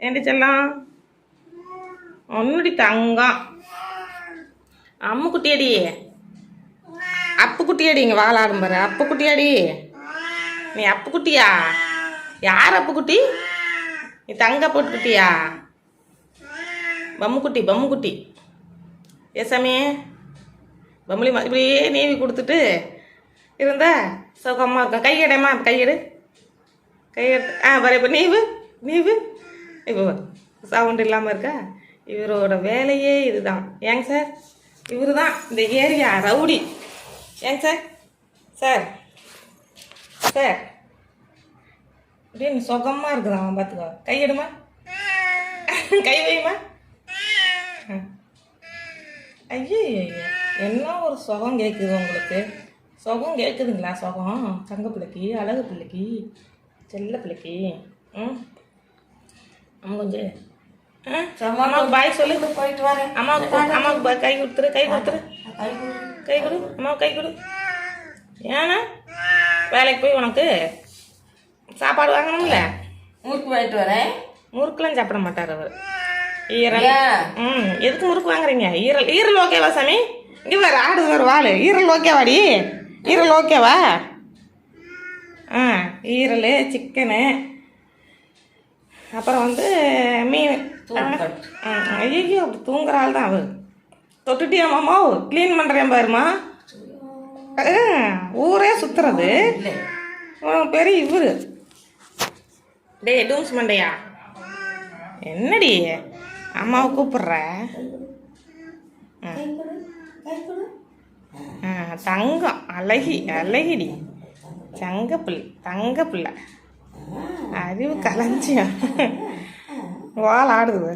ஏண்டி செல்லம் ஒன்னுடி தங்கம். அம்மு குட்டியடி அப்பு குட்டியடி இங்கே வாழாடும் பாரு. அப்பு குட்டியாடி நீ அப்பு குட்டியா யார் அப்பு குட்டி நீ தங்க போட்டு குட்டியா பம்மு குட்டி பம்மு குட்டி ஏ சாமி பம்முலி இப்படியே நீவி கொடுத்துட்டு இருந்தா சௌகமாக இருக்கும் கையடைமா கையெடு கையெடு ஆ வர இப்போ நீவு நீவு. இப்போ சவுண்ட் இல்லாமல் இருக்கா? இவரோட வேலையே இதுதான். ஏங்க சார் இவரு தான் இந்த ஏரியா ரவுடி. ஏங்க சார் சார் சார் அப்படின்னு சுகமாக இருக்குதான் அவன் பார்த்துக்கோ கையெடுமா கை வையுமா ஐயோ என்ன ஒரு சுகம் கேட்குது உங்களுக்கு? சுகம் கேட்குதுங்களா சுகம்? தங்க பிள்ளைக்கு அழகு பிள்ளைக்கு செல்ல பிள்ளைக்கு ம்? கொஞ்சம் அம்மாவுக்கு பாய் சொல்லு. போயிட்டு வரேன் அம்மாவுக்கு அம்மாவுக்கு கை கொடுத்துரு கை கொடுத்துரு. கை கொடு. அம்மாவுக்கு கை கொடு. ஏன்னா வேலைக்கு போய் உனக்கு சாப்பாடு வாங்கணும்ல? ஊருக்கு போயிட்டு வரேன் முறுக்கெல்லாம் சாப்பிட மாட்டார் அவர். ஈரல். ம் எதுக்கு முறுக்கு வாங்குறீங்க? ஈரல் ஈரல் ஓகேவா சாமி? இங்கே வேறு ஆடு வேறு வாள். ஈரல் ஓகேவாடி? ஈரல் ஓகேவா? ஆ ஈரல் சிக்கனு அப்புறம் வந்து மீன். ஐயோ அப்படி தூங்குற ஆள் தான் அவர். தொட்டுட்டியா மாமா? க்ளீன் பண்ணுறேன் பாருமா ஊரே சுத்துறது. இல்லை. உனக்கு பெரிய இவரு. டேய் டூம்ஸ் மண்டையா? என்னடி? அம்மாவை கூப்பிடுற? தங்கம். அழகி அழகிடி. தங்க பிள்ளை தங்க பிள்ளை அறிவு கலைஞ்சியம் வால் ஆடுது